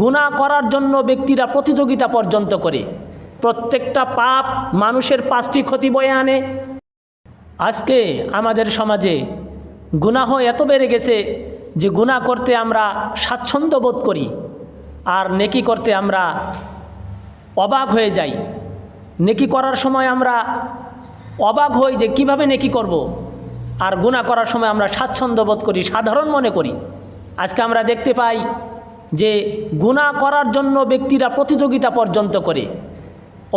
গুণা করার জন্য ব্যক্তিরা প্রতিযোগিতা পর্যন্ত করে। প্রত্যেকটা পাপ মানুষের পাঁচটি ক্ষতি বয়ে আনে। আজকে আমাদের সমাজে গুনাহ এত বেড়ে গেছে যে গুনাহ করতে আমরা স্বাচ্ছন্দ্য বোধ করি আর নেকি করতে আমরা অবাক হয়ে যাই। নেকি করার সময় আমরা অবাক হই যে কীভাবে নেকি করব। আর গুণা করার সময় আমরা স্বাচ্ছন্দ্য বোধ করি, সাধারণ মনে করি। আজকে আমরা দেখতে পাই যে গুণা করার জন্য ব্যক্তিরা প্রতিযোগিতা পর্যন্ত করে।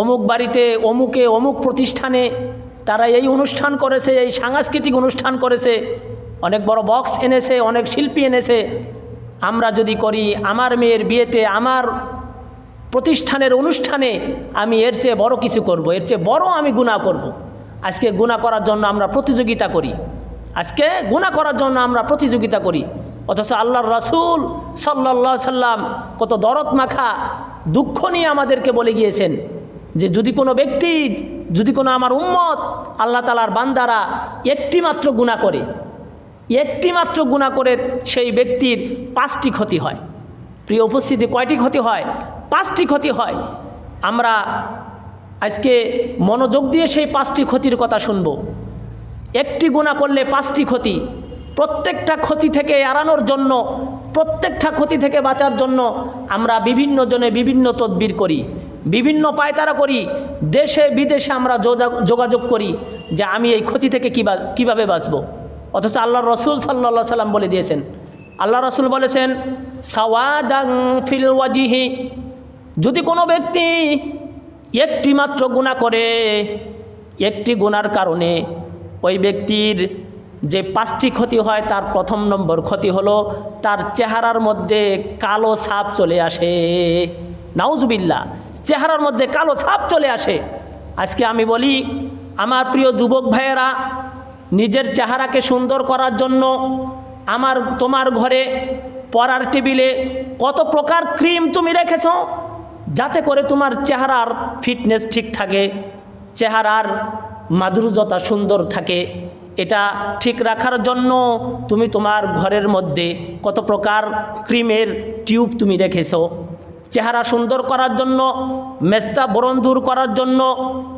অমুক বাড়িতে, অমুকে, অমুক প্রতিষ্ঠানে তারা এই অনুষ্ঠান করেছে, এই সাংস্কৃতিক অনুষ্ঠান করেছে, অনেক বড় বক্স এনেছে, অনেক শিল্পী এনেছে। আমরা যদি করি, আমার মেয়ের বিয়েতে, আমার প্রতিষ্ঠানের অনুষ্ঠানে আমি এর চেয়ে বড় কিছু করব, এর চেয়ে বড় আমি গুণা করব। আজকে গুণা করার জন্য আমরা প্রতিযোগিতা করি। আজকে গুণা করার জন্য আমরা প্রতিযোগিতা করি। অথচ আল্লাহর রাসূল সাল্লাহ সাল্লাম কত দরদ মাখা, দুঃখ নিয়ে আমাদেরকে বলে গিয়েছেন যে যদি কোনো ব্যক্তি, যদি কোনো আমার উম্মত আল্লাহ তালার বান্দারা একটি মাত্র গুণা করে একটি মাত্র গুণা করে সেই ব্যক্তির পাঁচটি ক্ষতি হয়। প্রিয় উপস্থিতি, কয়টি ক্ষতি হয়? পাঁচটি ক্ষতি হয়। আমরা আজকে মনোযোগ দিয়ে সেই পাঁচটি ক্ষতির কথা শুনব। একটি গুণা করলে পাঁচটি ক্ষতি প্রত্যেকটা ক্ষতি থেকে এড়ানোর জন্য, প্রত্যেকটা ক্ষতি থেকে বাঁচার জন্য আমরা বিভিন্ন জনে বিভিন্ন তদবির করি, বিভিন্ন পায়তারা করি, দেশে বিদেশে আমরা যোগাযোগ করি যে আমি এই ক্ষতি থেকে কী কীভাবে বাঁচব। অথচ আল্লাহ রসুল সাল্লা সাল্লাম বলে দিয়েছেন আল্লাহ রসুল বলেছেন সাওয়াদাং ফিল ওয়াজিহি, যদি কোনো ব্যক্তি একটি মাত্র গুণা করে, একটি গুণার কারণে ওই ব্যক্তির যে পাঁচটি ক্ষতি হয়, তার প্রথম নম্বর ক্ষতি হলো, তার চেহারার মধ্যে কালো ছাপ চলে আসে। নাউজুবিল্লা চেহারার মধ্যে কালো ছাপ চলে আসে। আজকে আমি বলি, আমার প্রিয় যুবক ভাইয়েরা, নিজের চেহারাকে সুন্দর করার জন্য আমার, তোমার ঘরে পড়ার টেবিলে কত প্রকার ক্রিম তুমি রেখেছ, যাতে করে তোমার চেহারার ফিটনেস ঠিক থাকে, চেহারার মাধুর্যতা সুন্দর থাকে। এটা ঠিক রাখার জন্য তুমি তোমার ঘরের মধ্যে কত প্রকার ক্রিমের টিউব তুমি রেখেছো। চেহারা সুন্দর করার জন্য, মেস্তা বরণ দূর করার জন্য,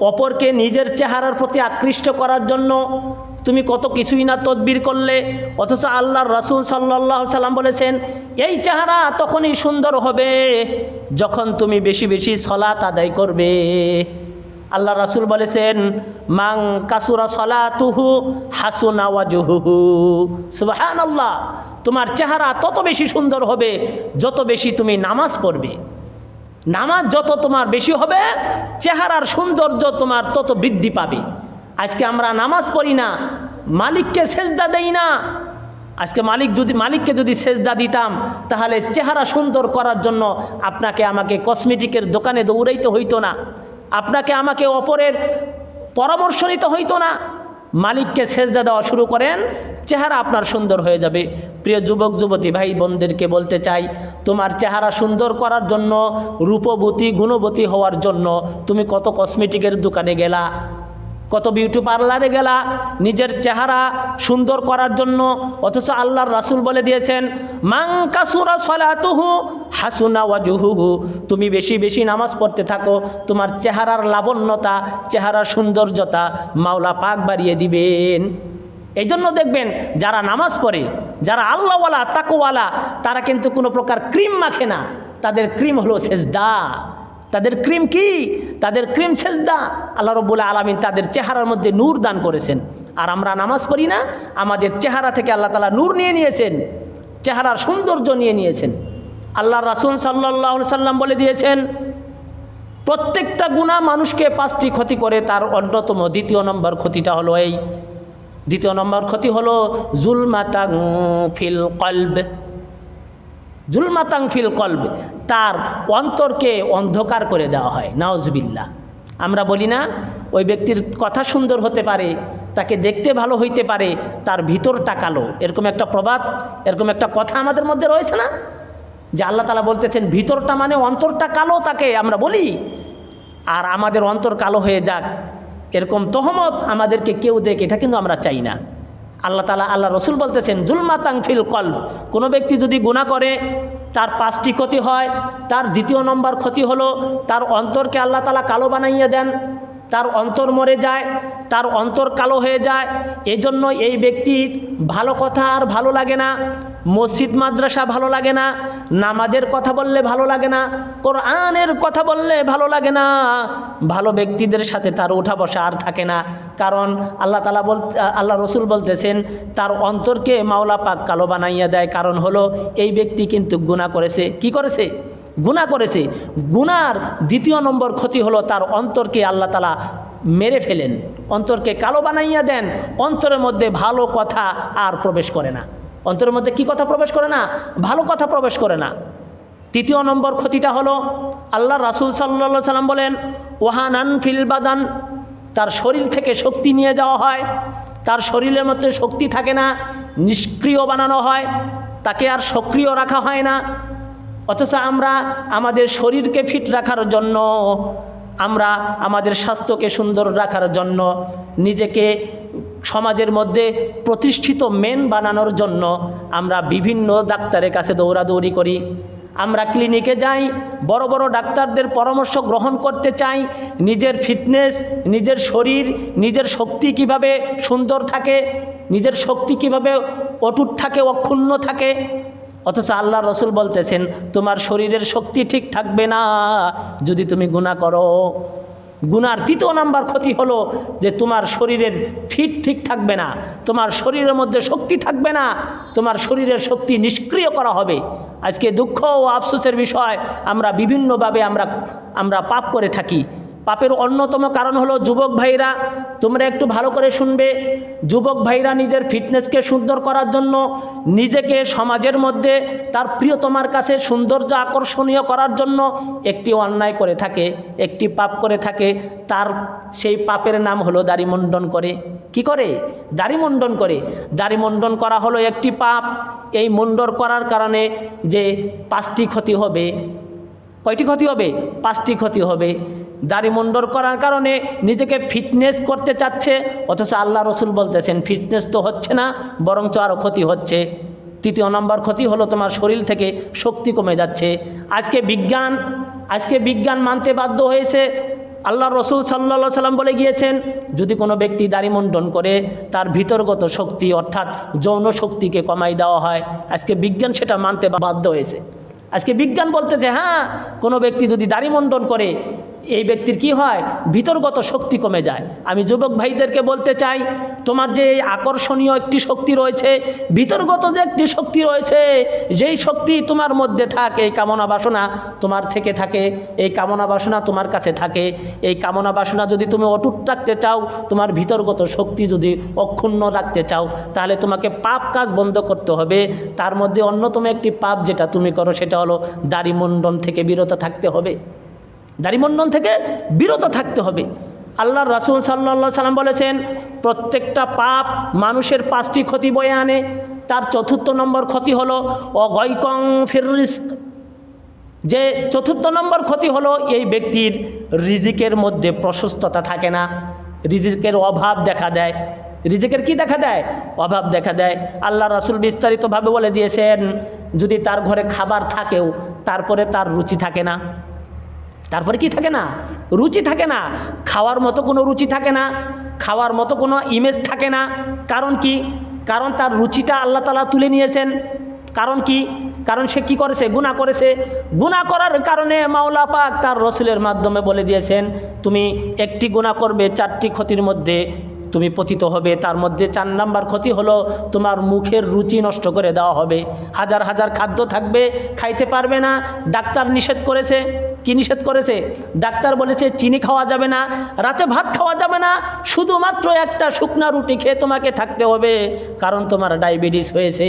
অপরকে নিজের চেহারার প্রতি আকৃষ্ট করার জন্য তুমি কত কিছুই না তদবির করলে, অথচ আল্লাহর রাসুল সাল্লাহ সাল্লাম বলেছেন, এই চেহারা তখনই সুন্দর হবে যখন তুমি বেশি বেশি সলাত আদায় করবে। আল্লাহ রাসুল বলেছেন মাং কাসুরা সলা তুহু হাসুনা ওয়াজুহু সুবাহান আল্লাহ তোমার চেহারা তত বেশি সুন্দর হবে যত বেশি তুমি নামাজ পড়বে। নামাজ যত তোমার বেশি হবে, চেহারার সৌন্দর্য তোমার তত বৃদ্ধি পাবে। আজকে আমরা নামাজ পড়ি না, মালিককে সেজদা দেই না। আজকে মালিক যদি, মালিককে যদি সেজদা দিতাম, তাহলে চেহারা সুন্দর করার জন্য আপনাকে আমাকে কসমেটিকের দোকানে দৌড়াইতে হইতো না। আপনাকে আমাকে অপরের পরামর্শ নিতে হইতো না। মালিককে সেজদা দেওয়া শুরু করেন, চেহারা আপনার সুন্দর হয়ে যাবে। প্রিয় যুবক, যুবতী, ভাই, বোনদেরকে বলতে চাই, তোমার চেহারা সুন্দর করার জন্য, রূপবতী, গুণবতী হওয়ার জন্য তুমি কত কসমেটিকের দোকানে গেলা? কত বিউটি পার্লারে গেলা, নিজের চেহারা সুন্দর করার জন্য, অথচ আল্লাহর রাসুল বলে দিয়েছেন মাং কাসুরা সলাতুহু হাসুনা ওয়াজুহুহু। তুমি বেশি বেশি নামাজ পড়তে থাকো, তোমার চেহারার লাবণ্যতা, চেহারার সৌন্দর্যতা মাওলা পাক বাড়িয়ে দিবেন। এই জন্য দেখবেন, যারা নামাজ পড়ে, যারা আল্লাহওয়ালা, তাকোওয়ালা, তারা কিন্তু কোনো প্রকার ক্রিম মাখে না। তাদের ক্রিম হলো সেজদা। তাদের ক্রিম কি? তাদের ক্রিম সেজদা। আল্লাহ রব্বুল আলমিন তাদের চেহারার মধ্যে নূর দান করেছেন। আর আমরা নামাজ পড়ি না, আমাদের চেহারা থেকে আল্লাহ তালা নূর নিয়ে নিয়েছেন। চেহারার সৌন্দর্য নিয়ে নিয়েছেন। আল্লাহ রাসুল সাল্লাহ সাল্লাম বলে দিয়েছেন, প্রত্যেকটা গুণা মানুষকে পাঁচটি ক্ষতি করে, তার অন্যতম দ্বিতীয় নম্বর ক্ষতিটা হলো এই। দ্বিতীয় নম্বর ক্ষতি হলো জুলমাতাং ফিল কলব। জুলমাতাং ফিল কলব, তার অন্তরকে অন্ধকার করে দেওয়া হয়। নাওজবিল্লা আমরা বলি না, ওই ব্যক্তির কথা সুন্দর হতে পারে, তাকে দেখতে ভালো হইতে পারে, তার ভিতরটা কালো। এরকম একটা প্রবাদ, এরকম একটা কথা আমাদের মধ্যে রয়েছে না? যে আল্লাহ তালা বলতেছেন, ভিতরটা মানে অন্তরটা কালো তাকে আমরা বলি। আর আমাদের অন্তর কালো হয়ে যাক। এরকম তহমত আমাদেরকে কেউ দেখ, এটা কিন্তু আমরা চাই না। আল্লাহ তালা আল্লাহ রসুল বলতেছেন জুলমাতাং ফিল কল কোনো ব্যক্তি যদি গুণা করে, তার পাঁচটি ক্ষতি হয়, তার দ্বিতীয় নম্বর ক্ষতি হলো, তার অন্তরকে আল্লাহ তালা কালো বানাইয়া দেন। তার অন্তর মরে যায়, তার অন্তর কালো হয়ে যায়। এজন্য এই ব্যক্তির ভালো কথা আর ভালো লাগে না, মসজিদ, মাদ্রাসা ভালো লাগে না, নামাজের কথা বললে ভালো লাগে না, কোরআনের কথা বললে ভালো লাগে না। ভালো ব্যক্তিদের সাথে তার ওঠা বসা আর থাকে না। কারণ আল্লাহ তালা বল, আল্লাহ রসুল বলতেছেন, তার অন্তরকে মাওলা পাক কালো বানাইয়া দেয়। কারণ হলো এই ব্যক্তি কিন্তু গুণা করেছে। কি করেছে? গুণা করেছে। গুনার দ্বিতীয় নম্বর ক্ষতি হলো তার অন্তরকে আল্লাহ তালা মেরে ফেলেন। অন্তরকে কালো বানাইয়া দেন। অন্তরের মধ্যে ভালো কথা আর প্রবেশ করে না। অন্তরের মধ্যে কি কথা প্রবেশ করে না? ভালো কথা প্রবেশ করে না। তৃতীয় নম্বর ক্ষতিটা হলো আল্লাহ রাসুল সাল্লা সাল্লাম বলেন, ওহানান ফিল বাদান তার শরীর থেকে শক্তি নিয়ে যাওয়া হয়। তার শরীরের মধ্যে শক্তি থাকে না, নিষ্ক্রিয় বানানো হয়। তাকে আর সক্রিয় রাখা হয় না। অথচ আমরা আমাদের শরীরকে ফিট রাখার জন্য, আমরা আমাদের স্বাস্থ্যকে সুন্দর রাখার জন্য, নিজেকে সমাজের মধ্যে প্রতিষ্ঠিত মেন বানানোর জন্য আমরা বিভিন্ন ডাক্তারের কাছে দৌড়াদৌড়ি করি। আমরা ক্লিনিকে যাই, বড় বড় ডাক্তারদের পরামর্শ গ্রহণ করতে চাই, নিজের ফিটনেস, নিজের শরীর, নিজের শক্তি কীভাবে সুন্দর থাকে, নিজের শক্তি কীভাবে অটুট থাকে, অক্ষুণ্ণ থাকে। অথচ আল্লাহ রসুল বলতেছেন, তোমার শরীরের শক্তি ঠিক থাকবে না, যদি তুমি গুণা করো। গুনার তৃতীয় নাম্বার ক্ষতি হলো যে তোমার শরীরের ফিট ঠিক থাকবে না, তোমার শরীরের মধ্যে শক্তি থাকবে না, তোমার শরীরের শক্তি নিষ্ক্রিয় করা হবে। আজকে দুঃখ ও আফসোসের বিষয়, আমরা বিভিন্নভাবে আমরা আমরা পাপ করে থাকি। পাপের অন্যতম কারণ হলো যুবক ভাইরা, তোমরা একটু ভালো করে শুনবে। যুবক ভাইরা নিজের ফিটনেসকে সুন্দর করার জন্য নিজেকে সমাজের মধ্যে তার প্রিয়তমার কাছে সৌন্দর্য আকর্ষণীয় করার জন্য একটি অন্যায় করে থাকে, একটি পাপ করে থাকে। তার সেই পাপের নাম হলো দাড়িমণ্ডন করে। কি করে? দাড়িমণ্ডন করে। দাড়িমণ্ডন করা হলো একটি পাপ। এই মুন্ডন করার কারণে যে পাঁচটি ক্ষতি হবে, কয়টি ক্ষতি হবে? পাঁচটি ক্ষতি হবে। দাড়ি মুন্ডর করার কারণে নিজেকে ফিটনেস করতে চাচ্ছে, অথচ আল্লাহ রসুল বলতেছেন ফিটনেস তো হচ্ছে না, বরঞ্চ আরও ক্ষতি হচ্ছে। তৃতীয় নম্বর ক্ষতি হলো তোমার শরীর থেকে শক্তি কমে যাচ্ছে। আজকে বিজ্ঞান আজকে বিজ্ঞান মানতে বাধ্য হয়েছে। আল্লাহ রসুল সাল্লা সাল্লাম বলে গিয়েছেন, যদি কোনো ব্যক্তি দাড়ি মুন্ডন করে, তার ভিতরগত শক্তি, অর্থাৎ যৌন শক্তিকে কমাই দেওয়া হয়। আজকে বিজ্ঞান সেটা মানতে বাধ্য হয়েছে। আজকে বিজ্ঞান বলতেছে হ্যাঁ কোনো ব্যক্তি যদি দাড়িমণ্ডন করে এই ব্যক্তির কি হয়? ভিতরগত শক্তি কমে যায়। আমি যুবক ভাইদেরকে বলতে চাই, তোমার যে আকর্ষণীয় একটি শক্তি রয়েছে, ভিতরগত যে একটি শক্তি রয়েছে, যেই শক্তি তোমার মধ্যে থাক, এই কামনা বাসনা তোমার থেকে থাকে, এই কামনা বাসনা তোমার কাছে থাকে, এই কামনা বাসনা যদি তুমি অটুট রাখতে চাও, তোমার ভিতরগত শক্তি যদি অক্ষুণ্ণ রাখতে চাও, তাহলে তোমাকে পাপ কাজ বন্ধ করতে হবে। তার মধ্যে অন্যতম একটি পাপ যেটা তুমি করো, সেটা হলো দাড়ি দাড়িমণ্ডন থেকে বিরত থাকতে হবে। দাড়িমণ্ডন থেকে বিরত থাকতে হবে। আল্লাহ রাসুল সাল্লা সাল্লাম বলেছেন, প্রত্যেকটা পাপ মানুষের পাঁচটি ক্ষতি বয়ে আনে। তার চতুর্থ নম্বর ক্ষতি হলো অগৈকং ফিরিস যে চতুর্থ নম্বর ক্ষতি হলো এই ব্যক্তির রিজিকের মধ্যে প্রশস্ততা থাকে না। রিজিকের অভাব দেখা দেয়। রিজিকের কি দেখা দেয়? অভাব দেখা দেয়। আল্লাহ রাসুল বিস্তারিতভাবে বলে দিয়েছেন, যদি তার ঘরে খাবার থাকেও, তারপরে তার রুচি থাকে না। তারপরে কি থাকে না? রুচি থাকে না। খাওয়ার মতো কোনো রুচি থাকে না। খাওয়ার মতো কোনো ইমেজ থাকে না। কারণ কি? কারণ তার রুচিটা আল্লাহ তালা তুলে নিয়েছেন। কারণ কি? কারণ সে কি করেছে? গুণা করেছে। গুণা করার কারণে মাওলা পাক তার রসুলের মাধ্যমে বলে দিয়েছেন, তুমি একটি গুণা করবে, চারটি ক্ষতির মধ্যে তুমি পতিত হবে। তার মধ্যে চার নাম্বার ক্ষতি হলো তোমার মুখের রুচি নষ্ট করে দেওয়া হবে। হাজার হাজার খাদ্য থাকবে, খাইতে পারবে না। ডাক্তার নিষেধ করেছে। কি নিষেধ করেছে? ডাক্তার বলেছে, চিনি খাওয়া যাবে না, রাতে ভাত খাওয়া যাবে না, শুধুমাত্র একটা শুকনা রুটি খেয়ে তোমাকে থাকতে হবে, কারণ তোমার ডায়াবেটিস হয়েছে।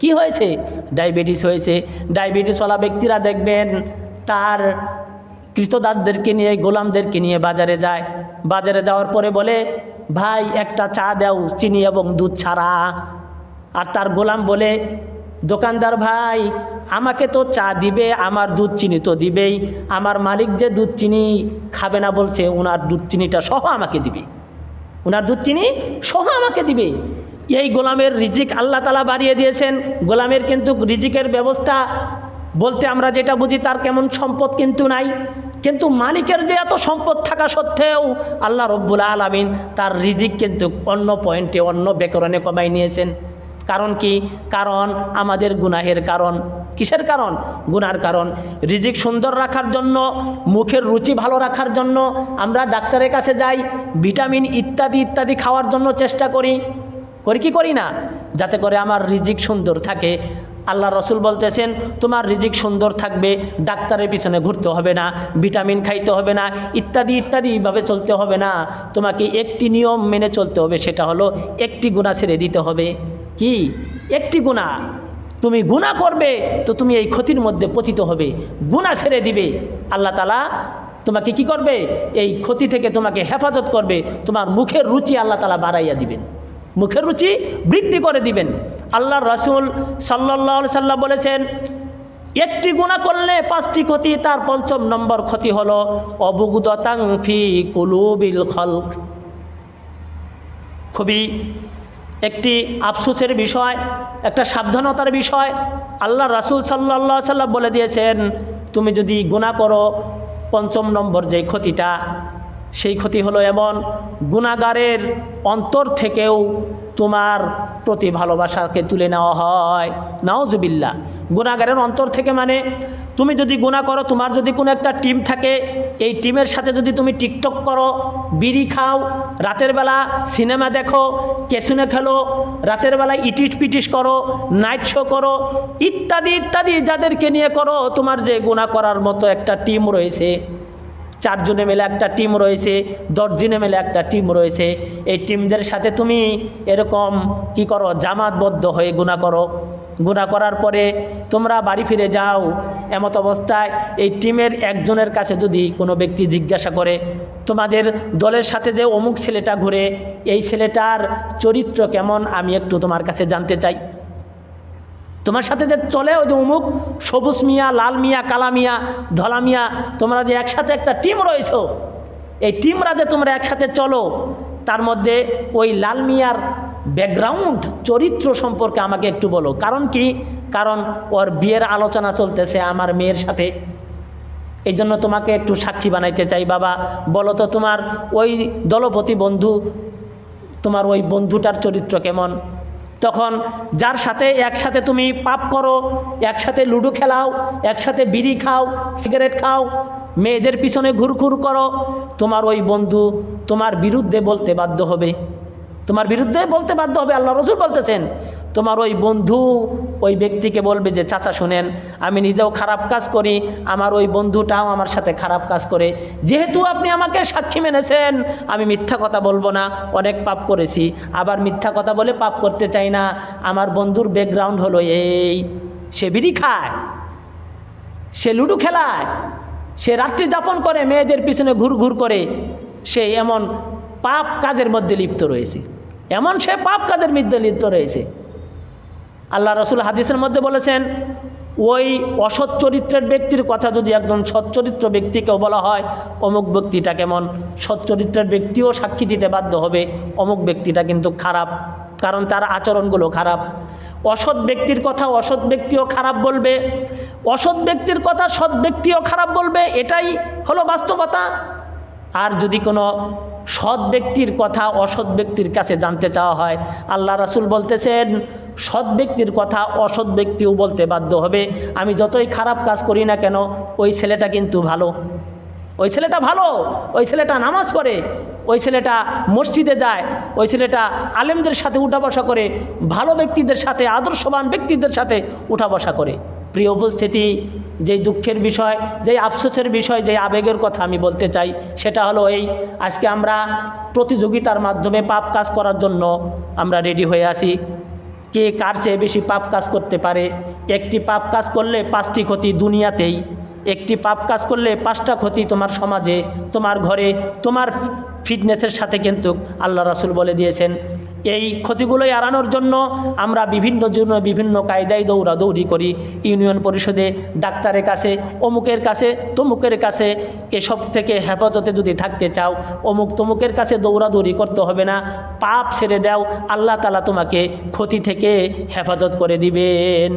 কি হয়েছে? ডায়াবেটিস হয়েছে। ডায়াবেটিস ওলা ব্যক্তিরা দেখবেন, তার কৃতদারদেরকে নিয়ে, গোলামদেরকে নিয়ে বাজারে যায়। বাজারে যাওয়ার পরে বলে, ভাই, একটা চা দাও, চিনি এবং দুধ ছাড়া। আর তার গোলাম বলে দোকানদার ভাই, আমাকে তো চা দিবে, আমার দুধ চিনি তো দিবেই। আমার মালিক যে দুধ চিনি খাবে না বলছে ওনার দুধ চিনিটা সহ আমাকে দিবে। ওনার দুধ চিনি সহ আমাকে দিবে। এই গোলামের রিজিক আল্লাহ তালা বাড়িয়ে দিয়েছেন। গোলামের কিন্তু রিজিকের ব্যবস্থা বলতে আমরা যেটা বুঝি তার কেমন সম্পদ কিন্তু নাই। কিন্তু মালিকের যে এত সম্পদ থাকা সত্ত্বেও আল্লাহ রব্বুল আলমিন তার রিজিক কিন্তু অন্য পয়েন্টে, অন্য ব্যাকরণে কমাই নিয়েছেন। কারণ কি? কারণ আমাদের গুনাহের কারণ। কিসের কারণ? গুনার কারণ। রিজিক সুন্দর রাখার জন্য, মুখের রুচি ভালো রাখার জন্য আমরা ডাক্তারের কাছে যাই, ভিটামিন ইত্যাদি ইত্যাদি খাওয়ার জন্য চেষ্টা করি। করি কি করি না? যাতে করে আমার রিজিক সুন্দর থাকে। আল্লাহ রসুল বলতেছেন, তোমার রিজিক সুন্দর থাকবে, ডাক্তারের পিছনে ঘুরতে হবে না, ভিটামিন খাইতে হবে না, ইত্যাদি ইত্যাদিভাবে চলতে হবে না। তোমাকে একটি নিয়ম মেনে চলতে হবে, সেটা হলো একটি গুণা ছেড়ে দিতে হবে। কি? একটি গুণা। তুমি গুণা করবে, তো তুমি এই ক্ষতির মধ্যে পতিত হবে। গুণা ছেড়ে দিবে। আল্লাহ তালা তোমাকে কি করবে? এই ক্ষতি থেকে তোমাকে হেফাজত করবে। তোমার মুখের রুচি আল্লাহ তালা বাড়াইয়া দিবেন। মুখের রুচি বৃদ্ধি করে দিবেন। আল্লাহ রসুল সাল্লাহ সাল্লাম বলেছেন, একটি গুণা করলে পাঁচটি ক্ষতি, তার পঞ্চম নম্বর ক্ষতি হল অবগুদতাং ফি কুলুবিল খুবই একটি আফসুসের বিষয়, একটা সাবধানতার বিষয়। আল্লাহ রাসুল সাল্লা সাল্লাম বলে দিয়েছেন, তুমি যদি গুণা করো, পঞ্চম নম্বর যে ক্ষতিটা সেই ক্ষতি হলো এমন গুণাগারের অন্তর থেকেও তোমার প্রতি ভালোবাসাকে তুলে নেওয়া হয়। নাওজুবিল্লা গুণাগারের অন্তর থেকে মানে তুমি যদি গুণা করো, তোমার যদি কোনো একটা টিম থাকে, এই টিমের সাথে যদি তুমি টিকটক করো, বিড়ি খাও, রাতের বেলা সিনেমা দেখো কেসুনে খেলো, রাতের বেলা ইটিস পিটিস করো, নাইট শো করো, ইত্যাদি ইত্যাদি যাদেরকে নিয়ে করো, তোমার যে গুণা করার মতো একটা টিম রয়েছে চারজনে মিলে একটা টিম রয়েছে, দশজনে মিলে একটা টিম রয়েছে। এই টিমদের সাথে তুমি এরকম কি করো? জামাতবদ্ধ হয়ে গুণা করো। গুণা করার পরে তোমরা বাড়ি ফিরে যাও। এমত অবস্থায় এই টিমের একজনের কাছে যদি কোনো ব্যক্তি জিজ্ঞাসা করে, তোমাদের দলের সাথে যে অমুক ছেলেটা ঘুরে, এই ছেলেটার চরিত্র কেমন? আমি একটু তোমার কাছে জানতে চাই। তোমার সাথে যে চলে ওই যে অমুক সবুজ মিয়া, লাল মিয়া, কালা মিয়া, ধলা মিয়া, তোমরা যে একসাথে একটা টিম রয়েছো, এই টিমরা যে তোমরা একসাথে চলো, তার মধ্যে ওই লাল মিয়ার ব্যাকগ্রাউন্ড চরিত্র সম্পর্কে আমাকে একটু বলো। কারণ কি? কারণ ওর বিয়ের আলোচনা চলতেছে আমার মেয়ের সাথে। এই জন্য তোমাকে একটু সাক্ষী বানাইতে চাই, বাবা। বলো তো তোমার ওই দলপতি বন্ধু, তোমার ওই বন্ধুটার চরিত্র কেমন? তখন যার সাথে একসাথে তুমি পাপ করো, একসাথে লুডো খেলাও, একসাথে বিড়ি খাও, সিগারেট খাও, মেয়েদের পিছনে ঘুরঘুর করো, তোমার ওই বন্ধু তোমার বিরুদ্ধে বলতে বাধ্য হবে। তোমার বিরুদ্ধে বলতে বাধ্য হবে, আল্লাহ রসুল বলতেছেন। তোমার ওই বন্ধু ওই ব্যক্তিকে বলবে যে, চাচা শুনেন, আমি নিজেও খারাপ কাজ করি, আমার ওই বন্ধুটাও আমার সাথে খারাপ কাজ করে। যেহেতু আপনি আমাকে সাক্ষী মেনেছেন, আমি মিথ্যা কথা বলব না, অনেক পাপ করেছি। আবার মিথ্যা কথা বলে পাপ করতে চাই না, আমার বন্ধুর ব্যাকগ্রাউন্ড হলো এই, সে বিড়ি খায়, সে লুডু খেলায়, সে রাত্রি যাপন করে, মেয়েদের পিছনে ঘুর ঘুর করে, সে এমন পাপ কাজের মধ্যে লিপ্ত রয়েছে। এমন সে পাপ কাজের মধ্যে লিপ্ত রয়েছে। আল্লাহ রসুল হাদিসের মধ্যে বলেছেন, ওই অসৎ চরিত্রের ব্যক্তির কথা যদি একজন সচ্চরিত্র ব্যক্তিকেও বলা হয়, অমুক ব্যক্তিটা কেমন? সচ্চরিত্রের ব্যক্তিও সাক্ষী দিতে বাধ্য হবে, অমুক ব্যক্তিটা কিন্তু খারাপ, কারণ তার আচরণগুলো খারাপ। অসৎ ব্যক্তির কথা অসৎ ব্যক্তিও খারাপ বলবে, অসৎ ব্যক্তির কথা সৎ ব্যক্তিও খারাপ বলবে, এটাই হলো বাস্তবতা। আর যদি কোনো সৎ ব্যক্তির কথা অসৎ ব্যক্তির কাছে জানতে চাওয়া হয়। আল্লাহ রাসুল বলতেছেন, সৎ ব্যক্তির কথা অসৎ ব্যক্তিও বলতে বাধ্য হবে। আমি যতই খারাপ কাজ করি না কেন, ওই ছেলেটা কিন্তু ভালো। ওই ছেলেটা ভালো, ওই ছেলেটা নামাজ পড়ে, ওই ছেলেটা মসজিদে যায়, ওই ছেলেটা আলেমদের সাথে উঠা বসা করে, ভালো ব্যক্তিদের সাথে, আদর্শবান ব্যক্তিদের সাথে উঠা বসা করে। প্রিয় উপস্থিতি যেই দুঃখের বিষয়, যেই আফসোসের বিষয়, যেই আবেগের কথা আমি বলতে চাই, সেটা হলো এই, আজকে আমরা প্রতিযোগিতার মাধ্যমে পাপ কাজ করার জন্য আমরা রেডি হয়ে আছি। কে কার চেয়ে বেশি পাপ কাজ করতে পারে? একটি পাপ কাজ করলে পাঁচটি ক্ষতি দুনিয়াতেই, একটি পাপ কাজ করলে পাঁচটা ক্ষতি তোমার সমাজে, তোমার ঘরে, তোমার ফিটনেসের সাথে কিন্তু আল্লাহ রাসুল বলে দিয়েছেন এই ক্ষতিগুলো এড়ানোর জন্য আমরা বিভিন্ন জন্য বিভিন্ন কায়দায় দৌড়াদৌড়ি করি। ইউনিয়ন পরিষদে ডাক্তারের কাছে, অমুকের কাছে, তমুকের কাছে এসব থেকে হেফাজতে যদি থাকতে চাও, অমুক তমুকের কাছে দৌড়াদৌড়ি করতে হবে না। পাপ ছেড়ে দাও, আল্লাহ তালা তোমাকে ক্ষতি থেকে হেফাজত করে দিবেন।